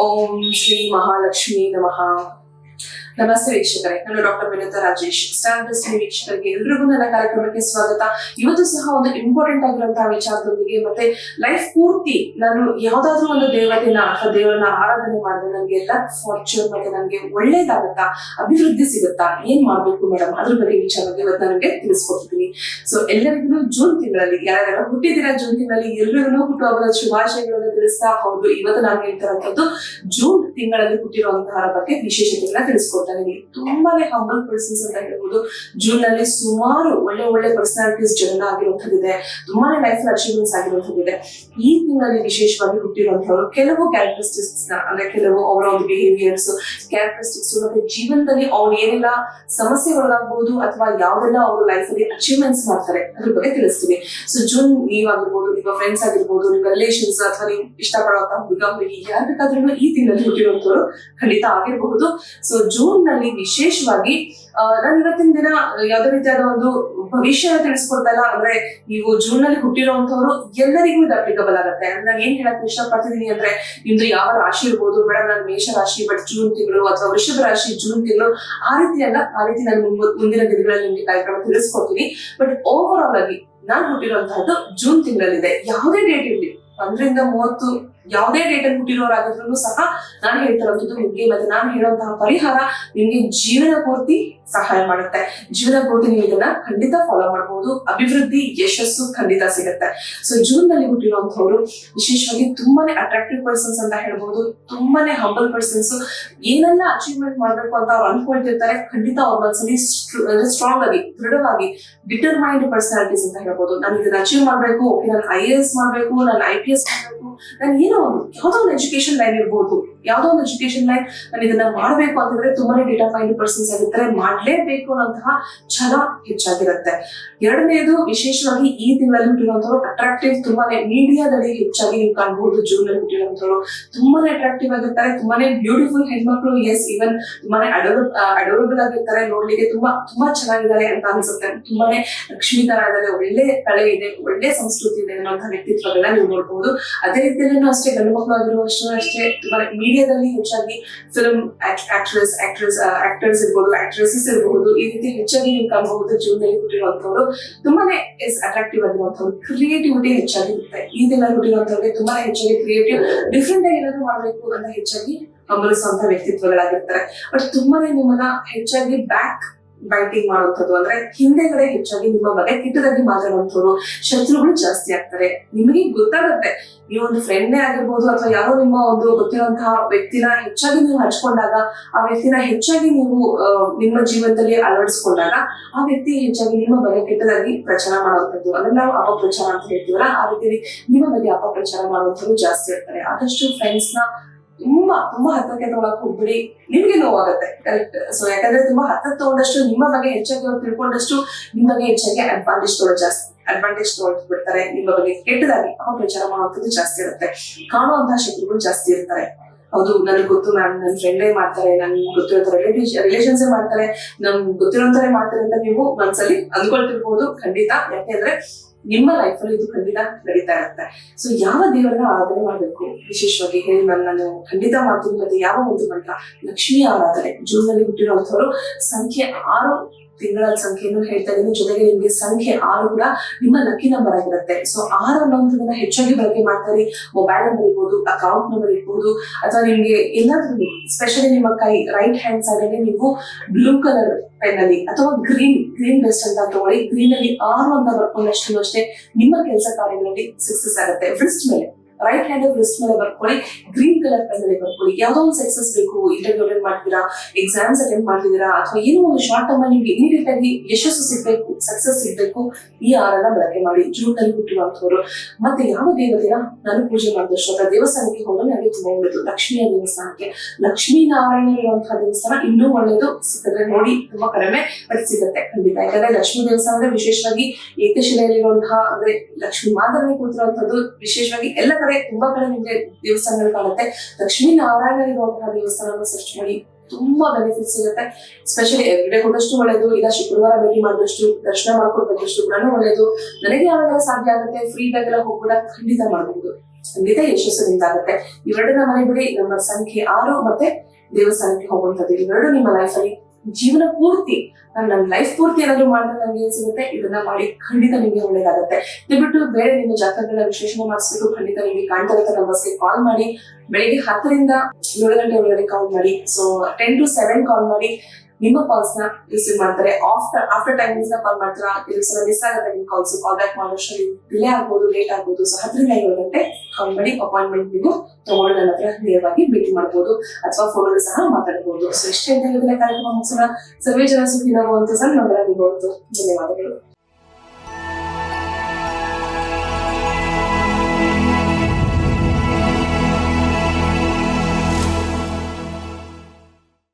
ओम श्री महालक्ष्मी नमः। ನಮಸ್ತೆ ವೀಕ್ಷಕರೇ. ನಾನು ಡಾಕ್ಟರ್ ವಿನೋದ ರಾಜೇಶ್. ಸ್ಟಾರ್ ವೀಕ್ಷಕರಿಗೆ ಎಲ್ರಿಗೂ ನನ್ನ ಕಾರ್ಯಕ್ರಮಕ್ಕೆ ಸ್ವಾಗತ. ಇವತ್ತು ಸಹ ಒಂದು ಇಂಪಾರ್ಟೆಂಟ್ ಆಗಿರುವಂತಹ ವಿಚಾರದೊಂದಿಗೆ ಮತ್ತೆ ಲೈಫ್ ಪೂರ್ತಿ ನಾನು ಯಾವ್ದಾದ್ರು ಒಂದು ದೇವತೆನ ಅಥವಾ ದೇವರನ್ನ ಆರಾಧನೆ ಮಾಡಿದ್ರೆ ನನಗೆ ಲಕ್ ಫಾರ್ಚೂನ್ ಮತ್ತೆ ನನಗೆ ಒಳ್ಳೇದಾಗುತ್ತಾ? ಅಭಿವೃದ್ಧಿ ಸಿಗುತ್ತಾ? ಏನ್ ಮಾಡ್ಬೇಕು ಮೇಡಮ್ ಅದ್ರ ಬಗ್ಗೆ ವಿಚಾರಕ್ಕೆ ಇವತ್ತು ನನಗೆ ತಿಳಿಸ್ಕೊಡ್ತೀನಿ. ಸೊ ಎಲ್ಲರಿಗೂ ಜೂನ್ ತಿಂಗಳಲ್ಲಿ ಯಾರ್ಯಾರು ಹುಟ್ಟಿದಿರ ಜೂನ್ ತಿಂಗಳಲ್ಲಿ, ಎಲ್ರಿಗೂ ಹುಟ್ಟುವ ಶುಭಾಶಯಗಳನ್ನು ತಿಳಿಸ್ತಾ, ಹೌದು, ಇವತ್ತು ನಾನು ಹೇಳ್ತಿರೋಂಥದ್ದು ಜೂನ್ ತಿಂಗಳಲ್ಲಿ ಹುಟ್ಟಿರುವಂತಹ ಬಗ್ಗೆ ವಿಶೇಷತೆಗಳನ್ನ ತಿಳಿಸ್ಕೊಡ್ತಾ ಇದೀನಿ ತುಂಬಾನೇ ಹಂಬಲ್ ಪರ್ಸನ್ಸ್ ಅಂತ ಹೇಳ್ಬೋದು. ಜೂನ್ನಲ್ಲಿ ಸುಮಾರು ಒಳ್ಳೆ ಒಳ್ಳೆ ಪರ್ಸನಾಲಿಟೀಸ್ ಜನ ಆಗಿರುವಂತದ್ದಿದೆ ತುಂಬಾನೇ ಲೈಫ್ ಅಚೀವ್ಮೆಂಟ್ಸ್ ಆಗಿರುವಂತದ್ದಿದೆ ಈ ತಿಂಗಳಲ್ಲಿ ವಿಶೇಷವಾಗಿ ಹುಟ್ಟಿರುವಂತವರು ಕೆಲವು ಕ್ಯಾರೆಕ್ಟರಿಸ್ಟಿಕ್ಸ್ನ, ಅಂದ್ರೆ ಕೆಲವು ಅವರ ಒಂದು ಬಿಹೇವಿಯರ್ಸ್ ಕ್ಯಾರೆಕ್ಟರಿಸ್ಟಿಕ್ಸ್ ಮತ್ತೆ ಜೀವನದಲ್ಲಿ ಅವ್ರು ಏನೆಲ್ಲ ಸಮಸ್ಯೆಗಳಾಗಬಹುದು ಅಥವಾ ಯಾವ್ದೆಲ್ಲ ಅವರು ಲೈಫ್ ಅಲ್ಲಿ ಅಚೀವ್ಮೆಂಟ್ಸ್ ಮಾಡ್ತಾರೆ, ಅದ್ರ ಬಗ್ಗೆ ತಿಳಿಸ್ತೀವಿ ಸೊ ಜೂನ್ ನೀವಾಗಿರ್ಬೋದು ನಿಮ್ಮ ಫ್ರೆಂಡ್ಸ್ ಆಗಿರ್ಬೋದು, ನಿಮ್ಮ ರಿಲೇಷನ್ಸ್ ಅಥವಾ ನೀವು ಇಷ್ಟಪಡುವಂತಹ ಹುಡುಗ, ಹುಡುಗಿ, ಯಾರು ಬೇಕಾದ್ರೂ ಈ ತಿಂಗಳಲ್ಲಿ ಹುಟ್ಟಿರುವಂತವರು ಖಂಡಿತ ಆಗಿರಬಹುದು. ಸೊ ಜೂನ್ ನಲ್ಲಿ ವಿಶೇಷವಾಗಿ ನಾನು ಇವತ್ತಿನ ದಿನ ಯಾವುದೇ ರೀತಿಯಾದ ಒಂದು ಭವಿಷ್ಯನ ತಿಳಿಸ್ಕೊಡ್ತಾ ಇಲ್ಲ ಅಂದ್ರೆ ನೀವು ಜೂನ್ನಲ್ಲಿ ಹುಟ್ಟಿರುವಂತವ್ರು ಎಲ್ಲರಿಗೂ ಇದು ಅಪ್ಲಿಕಬಲ್ ಆಗುತ್ತೆ. ಅಂದ್ರೆ ನಾನು ಏನ್ ಹೇಳಕ್ ಇಷ್ಟಪಡ್ತಿದ್ದೀನಿ ಅಂದ್ರೆ, ನಿಮ್ದು ಯಾವ ರಾಶಿ ಇರ್ಬೋದು ಮೇಡಮ್ ನಾನು ಮೇಷ ರಾಶಿ ಬಟ್ ಜೂನ್ ತಿಂಗಳು ಅಥವಾ ವೃಷಭ ರಾಶಿ ಜೂನ್ ತಿಂಗಳು ಆ ರೀತಿ ಅಲ್ಲ, ಆ ರೀತಿ ನಾನು ಮುಂದಿನ ದಿನಗಳಲ್ಲಿ ನಿಮ್ಗೆ ಕಾರ್ಯಕ್ರಮ ತಿಳಿಸ್ಕೊಡ್ತೀನಿ. ಬಟ್ ಓವರ್ ಆಲ್ ಆಗಿ ನಾನು ಹುಟ್ಟಿರುವಂತಹದ್ದು ಜೂನ್ ತಿಂಗಳಲ್ಲಿದೆ. ಯಾವುದೇ ಡೇಟ್ ಇರ್ಲಿ. ಒಂದರಿಂದ ಮೂವತ್ತು ಯಾವುದೇ ಡೇಟ್ ಅಲ್ಲಿ ಹುಟ್ಟಿರೋರಾಗಿದ್ರು ಸಹ ನಾನು ಹೇಳ್ತಿರೋಂಥದ್ದು ನಿಮ್ಗೆ, ಮತ್ತೆ ನಾನು ಹೇಳುವಂತಹ ಪರಿಹಾರ ನಿಮ್ಗೆ ಜೀವನ ಪೂರ್ತಿ ಸಹಾಯ ಮಾಡುತ್ತೆ. ಜೀವನ ಪೂರ್ತಿ ನೀವು ಇದನ್ನ ಖಂಡಿತ ಫಾಲೋ ಮಾಡಬಹುದು ಅಭಿವೃದ್ಧಿ ಯಶಸ್ಸು ಖಂಡಿತ ಸಿಗುತ್ತೆ. ಸೊ ಜೂನ್ನಲ್ಲಿ ಹುಟ್ಟಿರುವಂತವ್ರು ವಿಶೇಷವಾಗಿ ತುಂಬಾನೇ ಅಟ್ರಾಕ್ಟಿವ್ ಪರ್ಸನ್ಸ್ ಅಂತ ಹೇಳ್ಬಹುದು ತುಂಬಾನೇ ಹಂಬಲ್ ಪರ್ಸನ್ಸ್ ಏನೆಲ್ಲ ಅಚೀವ್ಮೆಂಟ್ ಮಾಡ್ಬೇಕು ಅಂತ ಅವ್ರು ಅನ್ಕೊಳ್ತಿರ್ತಾರೆ, ಖಂಡಿತ ಅವ್ರ ಮನಸ್ಸಲ್ಲಿ ಸ್ಟ್ರಾಂಗ್ ಆಗಿ, ದೃಢವಾಗಿ ಡಿಟರ್ಮೈಂಡ್ ಪರ್ಸನಾಲಿಟೀಸ್ ಅಂತ ಹೇಳ್ಬೋದು. ನಾನು ಇದನ್ನ ಅಚೀವ್ ಮಾಡ್ಬೇಕು ನಾನು ಐ ಎ ಎಸ್ ಮಾಡ್ಬೇಕು, ನಾನು ಐ ಪಿ ಎಸ್ ನಾನು ಏನೋ ಒಂದು ಯಾವ್ದೋ ಒಂದು ಎಜುಕೇಶನ್ ಲೈನ್ ಇರ್ಬೋದು ಯಾವ್ದೋ ಒಂದು ಎಜುಕೇಶನ್ ಲೈನ್ ನಾನು ಇದನ್ನ ಮಾಡ್ಬೇಕು ಅಂತಂದ್ರೆ ತುಂಬಾನೇ ಡೇಟಾ ಫೈಲ್ ಪರ್ಸನ್ಸ್ ಆಗಿರ್ತಾರೆ. ಮಾಡ್ಲೇಬೇಕು ಅನ್ನೋಂತಹ ಛಲ ಹೆಚ್ಚಾಗಿರುತ್ತೆ. ಎರಡನೇದು, ವಿಶೇಷವಾಗಿ ಈ ತಿಂಗಳಲ್ಲಿ ಹುಟ್ಟಿರುವಂತವ್ರು ಅಟ್ರಾಕ್ಟಿವ್ ತುಂಬಾನೇ ಮೀಡಿಯಾದಲ್ಲಿ ಹೆಚ್ಚಾಗಿ ನೀವು ಕಾಣಬಹುದು ಜೂನ್ ಅಲ್ಲಿ ಹುಟ್ಟಿರುವಂತವ್ರು. ತುಂಬಾನೇ ಅಟ್ರಾಕ್ಟಿವ್ ಆಗಿರ್ತಾರೆ. ತುಂಬಾನೇ ಬ್ಯೂಟಿಫುಲ್ ಹೆಣ್ಮಕ್ಳು ಎಸ್ ಈವನ್ ತುಂಬಾನೇ ಅಡೋರಬ್ ಅಡೋರಬಲ್ ಆಗಿರ್ತಾರೆ. ನೋಡ್ಲಿಕ್ಕೆ ತುಂಬಾ ತುಂಬಾ ಚೆನ್ನಾಗಿದ್ದಾರೆ ಅಂತ ಅನ್ಸುತ್ತೆ. ತುಂಬಾನೇ ಲಕ್ಷ್ಮೀ ತರ ಇದ್ದಾರೆ. ಒಳ್ಳೆ ಕಳೆ ಇದೆ, ಒಳ್ಳೆ ಸಂಸ್ಕೃತಿ ಇದೆ ಅನ್ನೋಂತಹ ವ್ಯಕ್ತಿತ್ವಗಳನ್ನ ನೀವು ನೋಡಬಹುದು ಅದೇ ರೀತಿಯಲ್ಲಿ ಅಷ್ಟೇ ಗಂಡು ಮಕ್ಕಳು ಆಗಿರುವಷ್ಟು ಅಷ್ಟೇ ತುಂಬಾ ಮೀಡಿಯಾದಲ್ಲಿ ಹೆಚ್ಚಾಗಿ ಫಿಲ್ಮ್ ಆಕ್ಟ್ರೆಸ್ ಆಕ್ಟ್ರೆಸ್ ಆಕ್ಟರ್ಸ್ ಇರ್ಬೋದು ಆಕ್ಟ್ರೆಸಸ್ ಇರ್ಬೋದು, ಈ ರೀತಿ ಹೆಚ್ಚಾಗಿ ನೀವು ಕಾಣಬಹುದು ಜೀವನದಲ್ಲಿ ಹುಟ್ಟಿರುವಂತವ್ರು ತುಂಬಾನೇ ಇಸ್ ಅಟ್ರಾಕ್ಟಿವ್ ಆಗಿರುವಂತವ್ರು ಕ್ರಿಯೇಟಿವಿಟಿ ಹೆಚ್ಚಾಗಿರುತ್ತೆ ಈ ದಿನ ಹುಟ್ಟಿರುವಂತವ್ರಿಗೆ ತುಂಬಾನೇ ಹೆಚ್ಚಾಗಿ ಕ್ರಿಯೇಟಿವ್ ಡಿಫ್ರೆಂಟ್ ಆಗಿ ಏನಾದ್ರು ಮಾಡಬೇಕು ಅಂತ ಹೆಚ್ಚಾಗಿ ಹಂಬಲಿಸುವಂತ ವ್ಯಕ್ತಿತ್ವಗಳಾಗಿರ್ತಾರೆ. ಬಟ್ ತುಂಬಾನೇ ನಿಮ್ಮನ್ನ ಹೆಚ್ಚಾಗಿ ಬ್ಯಾಕ್ ಬೈಟಿಂಗ್ ಮಾಡುವಂಥದ್ದು ಅಂದ್ರೆ ಹಿಂದೆಗಡೆ ಹೆಚ್ಚಾಗಿ ನಿಮ್ಮ ಬಗ್ಗೆ ಕೆಟ್ಟದಾಗಿ ಮಾತಾಡುವಂಥವ್ರು ಶತ್ರುಗಳು ಜಾಸ್ತಿ ಆಗ್ತಾರೆ. ನಿಮಗೆ ಗೊತ್ತಾಗುತ್ತೆ ಈ ಒಂದು ಫ್ರೆಂಡ್ನೇ ಆಗಿರ್ಬೋದು ಅಥವಾ ಯಾರೋ ನಿಮ್ಮ ಒಂದು ಗೊತ್ತಿರುವಂತಹ ವ್ಯಕ್ತಿನ ಹೆಚ್ಚಾಗಿ ನೀವು ಹಂಚ್ಕೊಂಡಾಗ, ಆ ವ್ಯಕ್ತಿನ ಹೆಚ್ಚಾಗಿ ನೀವು ನಿಮ್ಮ ಜೀವನದಲ್ಲಿ ಅಳವಡಿಸ್ಕೊಂಡಾಗ ಆ ವ್ಯಕ್ತಿ ಹೆಚ್ಚಾಗಿ ನಿಮ್ಮ ಬಗ್ಗೆ ಕೆಟ್ಟದಾಗಿ ಪ್ರಚಾರ ಮಾಡುವಂಥದ್ದು. ಅಂದ್ರೆ ನಾವು ಅಪಪ್ರಚಾರ ಅಂತ ಹೇಳ್ತೀವಲ್ಲ, ಆ ರೀತಿ ನಿಮ್ಮ ಬಗ್ಗೆ ಅಪಪ್ರಚಾರ ಮಾಡುವಂಥದ್ದು ಜಾಸ್ತಿ ಇರ್ತಾರೆ ಆದಷ್ಟು ಫ್ರೆಂಡ್ಸ್ ತುಂಬಾ ತುಂಬಾ ಹತ್ತಕ್ಕೆ ತಗೊಳಕ್ ಹೋಗ್ಬಿಡಿ. ನಿಮ್ಗೆ ನೋವಾಗುತ್ತೆ ಕರೆಕ್ಟ್ ಸೊ ಯಾಕಂದ್ರೆ ತುಂಬಾ ಹತ್ತಕ್ಕೆ ತಗೊಂಡಷ್ಟು ನಿಮ್ಮ ಬಗ್ಗೆ ಹೆಚ್ಚಾಗಿ ಅವ್ರು ತಿಳ್ಕೊಂಡಷ್ಟು ನಿಮ್ಮ ಬಗ್ಗೆ ಹೆಚ್ಚಾಗಿ ಅಡ್ವಾಂಟೇಜ್ ತಗೊಳ್ಳೋದು ಜಾಸ್ತಿ ಅಡ್ವಾಂಟೇಜ್ ಬಿಡ್ತಾರೆ ನಿಮ್ಮ ಬಗ್ಗೆ ಕೆಟ್ಟದಾಗಿ ಅಪಪ್ರಚಾರ ಮಾಡುವಂಥದ್ದು ಜಾಸ್ತಿ ಇರುತ್ತೆ. ಕಾಣುವಂತಹ ಶಕ್ತಿಗಳು ಜಾಸ್ತಿ ಇರ್ತಾರೆ. ಹೌದು, ನನಗೆ ಗೊತ್ತು ಮ್ಯಾಮ್ ನನ್ನ ಫ್ರೆಂಡೇ ಮಾಡ್ತಾರೆ ನನ್ಗೆ ಗೊತ್ತಿರೋ ರಿಲೇಟಿವ್ ರಿಲೇಷನ್ಸ್ ಮಾಡ್ತಾರೆ, ನಮ್ಗೆ ಗೊತ್ತಿರೋಂತಾರೆ ಮಾಡ್ತಾರೆ ಅಂತ ನೀವು ಮನ್ಸಲ್ಲಿ ಅಂದ್ಕೊಳ್ತಿರ್ಬೋದು ಖಂಡಿತ. ಯಾಕೆಂದ್ರೆ ನಿಮ್ಮ ಲೈಫ್ ಅಲ್ಲಿ ಇದು ಖಂಡಿತ ನಡೀತಾ ಇರುತ್ತೆ. ಸೊ ಯಾವ ದೇವರನ್ನ ಆರಾಧನೆ ಮಾಡಬೇಕು? ವಿಶೇಷವಾಗಿ ಹೇಳಿ ಮ್ಯಾಮ್, ನಾನು ಖಂಡಿತ ಮಾಡ್ತೀನಿ. ಮತ್ತೆ ಯಾವ ಒಂದು ಮಂತ್ರ? ಲಕ್ಷ್ಮಿ ಆರಾಧನೆ. ಜೂನ್ನಲ್ಲಿ ಹುಟ್ಟಿರುವಂತವರು ಸಂಖ್ಯೆ ಆರು ತಿಂಗಳ ಸಂಖ್ಯೆಯನ್ನು ಹೇಳ್ತಾ ಇದ್ದೀನಿ ಜೊತೆಗೆ ನಿಮ್ಗೆ ಸಂಖ್ಯೆ ಆರು ಕೂಡ ನಿಮ್ಮ ಲಕ್ಕಿ ನಂಬರ್ ಆಗಿರುತ್ತೆ. ಸೊ ಆರು ಅನ್ನೋದನ್ನ ಹೆಚ್ಚಾಗಿ ಬಳಕೆ ಮಾಡ್ತಾರೆ. ಮೊಬೈಲ್ ನಂಬರ್ ಇರ್ಬೋದು ಅಕೌಂಟ್ ನಂಬರ್ ಇರ್ಬೋದು, ಅಥವಾ ನಿಮ್ಗೆ ಎಲ್ಲಾದ್ರೂ ಸ್ಪೆಷಲಿ ನಿಮ್ಮ ಕೈ ರೈಟ್ ಹ್ಯಾಂಡ್ ಸೈಡ್ ಅಲ್ಲಿ ನೀವು ಬ್ಲೂ ಕಲರ್ ಪೆನ್ ಅಲ್ಲಿ ಅಥವಾ ಗ್ರೀನ್ ಗ್ರೀನ್ ಬೆಸ್ಟ್ ಅಂತ ತಗೊಳ್ಳಿ. ಗ್ರೀನ್ ಅಲ್ಲಿ ಆರು ಅಂತ ಬರ್ಕೊಂಡಷ್ಟು ಅಷ್ಟೇ ನಿಮ್ಮ ಕೆಲಸ ಕಾರ್ಯಗಳಲ್ಲಿ ಸಕ್ಸಸ್ ಆಗುತ್ತೆ. ಫ್ರಿಸ್ಟ್ ಮೇಲೆ. ರೈಟ್ ಹ್ಯಾಂಡ್ ರಿಸ್ಟ್ ಮೇಲೆ ಬರ್ಕೊಳ್ಳಿ ಗ್ರೀನ್ ಕಲರ್ ಪೆನ್ ಅಲ್ಲಿ ಬರ್ಕೊಳ್ಳಿ. ಯಾವ್ದೋ ಒಂದು ಸಕ್ಸಸ್ ಬೇಕು ಇಂಟರ್ವ್ಯೂ ಅಟೆಂಡ್ ಮಾಡ್ತೀರಾ ಎಕ್ಸಾಮ್ಸ್ ಅಟೆಂಡ್ ಮಾಡ್ತಿದ್ದೀರಾ, ಅಥವಾ ಏನೋ ಒಂದು ಶಾರ್ಟ್ ಟರ್ಮ್ ಅಲ್ಲಿ ನಿಮ್ಗೆ ಇಮಿಡಿಯೇಟ್ ಆಗಿ ಯಶಸ್ಸು ಸಿಗ್ಬೇಕು ಸಕ್ಸಸ್ ಸಿಗ್ಬೇಕು, ಈ ಆರನ್ನ ಬಳಕೆ ಮಾಡಿ ಜೂನ್ನಲ್ಲಿ ಹುಟ್ಟಿರುವಂತವರು. ಮತ್ತೆ ಯಾವ ದೇವತೆನ ನಾನು ಪೂಜೆ ಮಾಡಿದಷ್ಟು ಅಥವಾ ದೇವಸ್ಥಾನಕ್ಕೆ ಹೋಗಲು ನನಗೆ ತುಂಬಾ ಒಳ್ಳೆಯದು. ಲಕ್ಷ್ಮಿಯ ದೇವಸ್ಥಾನಕ್ಕೆ. ಲಕ್ಷ್ಮೀ ನಾರಾಯಣ ಇರುವಂತಹ ದೇವಸ್ಥಾನ ಇನ್ನೂ ಒಳ್ಳೆಯದು. ಸಿಕ್ಕಿದ್ರೆ ನೋಡಿ, ತುಂಬಾ ಕಡಿಮೆ ಬಟ್ ಸಿಗುತ್ತೆ, ಖಂಡಿತ. ಯಾಕಂದ್ರೆ ಲಕ್ಷ್ಮೀ ದೇವಸ್ಥಾನ ಅಂದ್ರೆ ವಿಶೇಷವಾಗಿ ಏಕಶಿಲೆಯಲ್ಲಿರುವಂತಹ, ಅಂದ್ರೆ ಲಕ್ಷ್ಮೀ ಮಾದರಿ ಕೂತಿರುವಂತದ್ದು ವಿಶೇಷವಾಗಿ ಎಲ್ಲ ಕಡೆ ತುಂಬಾ ಕಡೆ ನಿಮ್ಗೆ ದೇವಸ್ಥಾನಗಳು ಕಾಣುತ್ತೆ. ಲಕ್ಷ್ಮೀ ನಾರಾಯಣ ಇರುವಂತಹ ದೇವಸ್ಥಾನ ಸರ್ಚ್ ಮಾಡಿ ತುಂಬಾ ಬೆನಿಫಿಟ್ ಸಿಗುತ್ತೆ. ಸ್ಪೆಷಲಿ ಎವ್ರಿಡೇ ಕೊಟ್ಟಷ್ಟು ಒಳ್ಳೇದು, ಇಲ್ಲ ಶುಕ್ರವಾರ ಭೇಟಿ ಮಾಡಿದಷ್ಟು, ದರ್ಶನ ಮಾಡ್ಕೊಂಡು ಬಂದಷ್ಟು ಕೂಡ ಒಳ್ಳೇದು. ನನಗೆ ಯಾವಾಗ ಸಾಧ್ಯ ಆಗುತ್ತೆ ಫ್ರೀ ಇದ್ದಾಗೆಲ್ಲ ಹೋಗ್ಬಿಡ ಖಂಡಿತ ಮಾಡಬಹುದು ಖಂಡಿತ ಯಶಸ್ಸು ಆಗುತ್ತೆ. ಇವೆರಡನ್ನ ಮನೆಬಿಡಿ ನಮ್ಮ ಸಂಖ್ಯೆ ಆರು ಮತ್ತೆ ದೇವಸ್ಥಾನಕ್ಕೆ ಹೋಗುವಂಥದ್ದು. ಇವೆರಡು ನಿಮ್ಮ ಲೈಫ್ ಅಲ್ಲಿ ಜೀವನ ಪೂರ್ತಿ, ನಾನು ನನ್ನ ಲೈಫ್ ಪೂರ್ತಿ ಏನಾದ್ರು ಮಾಡಿದ್ರೆ ನನಗೆ ಏನ್ ಸಿಗುತ್ತೆ? ಇದನ್ನ ಮಾಡಿ ಖಂಡಿತ ನಿಮಗೆ ಒಳ್ಳೇದಾಗುತ್ತೆ. ಇದ್ಬಿಟ್ಟು ಬೇರೆ ನಿಮ್ಮ ಜಾತಕಗಳ ವಿಶ್ಲೇಷಣೆ ಮಾಡಿಸ್ಬೇಕು ಖಂಡಿತ ನಿಮಗೆ ಕಾಣ್ತಾ ನಂಬರ್ಸ್ಗೆ ಕಾಲ್ ಮಾಡಿ, ಬೆಳಿಗ್ಗೆ ಹತ್ತರಿಂದ ಏಳು ಗಂಟೆ ಒಳಗಡೆ ಕಾಲ್ ಮಾಡಿ. So ten to seven call ಮಾಡಿ. ನಿಮ್ಮ ಕಾಲ್ಸ್ನ ರಿಸೀವ್ ಮಾಡ್ತಾರೆ. ಆಫ್ಟರ್ ಆಫ್ಟರ್ ಟೈಮಿಂಗ್ಸ್ನ ಕಾಲ್ ಮಾಡ್ತಾರೆ ಇದು ಸಲ ಮಿಸ್ ಆಗುತ್ತೆ ನಿಮ್ಮ ಕಾಲ್ಸ್ ಕಾಲ್ ಬ್ಯಾಕ್ ಮಾಡೋಷ್ಟು ಡಿಲೇ ಆಗ್ಬೋದು ಲೇಟ್ ಆಗ್ಬೋದು. ಸೊ ಹತ್ತರಿಂದ ಏಳು ಗಂಟೆ ಕಾಲ್ ಮಾಡಿ ಅಪಾಯಿಂಟ್ಮೆಂಟ್ ನೀವು ತಗೊಂಡು ನನ್ನ ಹತ್ರ ನೇರವಾಗಿ ಭೇಟಿ ಮಾಡ್ಬೋದು ಅಥವಾ ಫೋನಲ್ಲಿ ಸಹ ಮಾತಾಡ್ಬೋದು. ಸೊ ಇಷ್ಟೇ ಅಂತ ಹೇಳಿದ್ರೆ ಕಾರ್ಯಕ್ರಮ ಸರ್ವೇ ಜನ ಸುಖಿನೋ ಅಂತ ಸಹ ನಮ್ಮಲ್ಲಿ ಧನ್ಯವಾದಗಳು.